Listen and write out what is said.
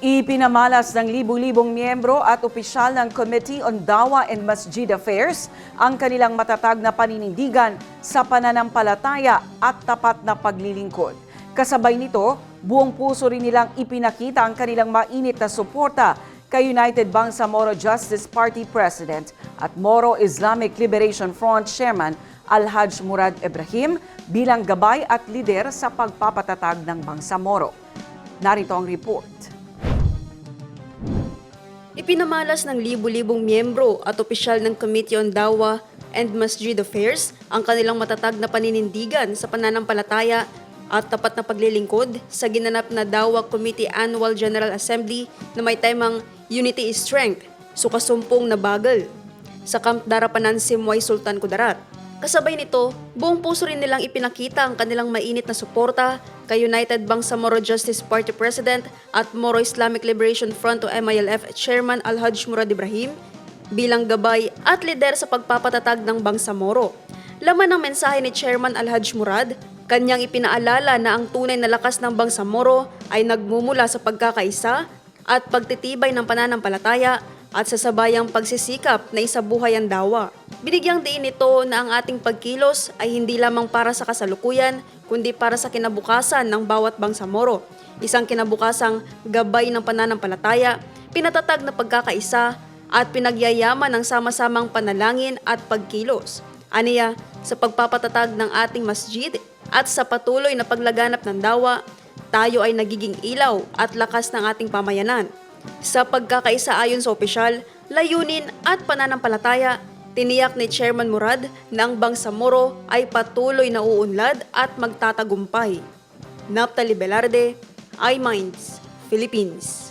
Ipinamalas ng libu-libong miyembro at opisyal ng Committee on Dawa and Masjid Affairs ang kanilang matatag na paninindigan sa pananampalataya at tapat na paglilingkod. Kasabay nito, buong puso rin nilang ipinakita ang kanilang mainit na suporta kay United Bangsamoro Justice Party President at Moro Islamic Liberation Front Chairman Alhaj Murad Ibrahim bilang gabay at lider sa pagpapatatag ng Bangsamoro. Narito ang report. Ipinamalas ng libu-libong miyembro at opisyal ng Committee on Dawa and Masjid Affairs ang kanilang matatag na paninindigan sa pananampalataya at tapat na paglilingkod sa ginanap na Dawa Committee Annual General Assembly na may temang Unity is Strength, sukasumpong na bagal sa Camp Darapanan Simway Sultan Kudarat. Kasabay nito, buong puso rin nilang ipinakita ang kanilang mainit na suporta kay United Bangsamoro Justice Party President at Moro Islamic Liberation Front o MILF Chairman Alhaj Murad Ibrahim bilang gabay at lider sa pagpapatatag ng Bangsamoro. Laman ng mensahe ni Chairman Alhaj Murad, kanyang ipinaalala na ang tunay na lakas ng Bangsamoro ay nagmumula sa pagkakaisa at pagtitibay ng pananampalataya at sa sabayang pagsisikap na isabuhay ang dawa. Binigyang diin nito na ang ating pagkilos ay hindi lamang para sa kasalukuyan, kundi para sa kinabukasan ng bawat bangsamoro. Isang kinabukasang gabay ng pananampalataya, pinatatag na pagkakaisa, at pinagyayaman ng sama-samang panalangin at pagkilos. Aniya, sa pagpapatatag ng ating masjid at sa patuloy na paglaganap ng dawa, tayo ay nagiging ilaw at lakas ng ating pamayanan. Sa pagkakaisa ayon sa opisyal, layunin at pananampalataya, tiniyak ni Chairman Murad na ang Bangsamoro ay patuloy na uunlad at magtatagumpay. Naptali Velarde, iMinds, Philippines.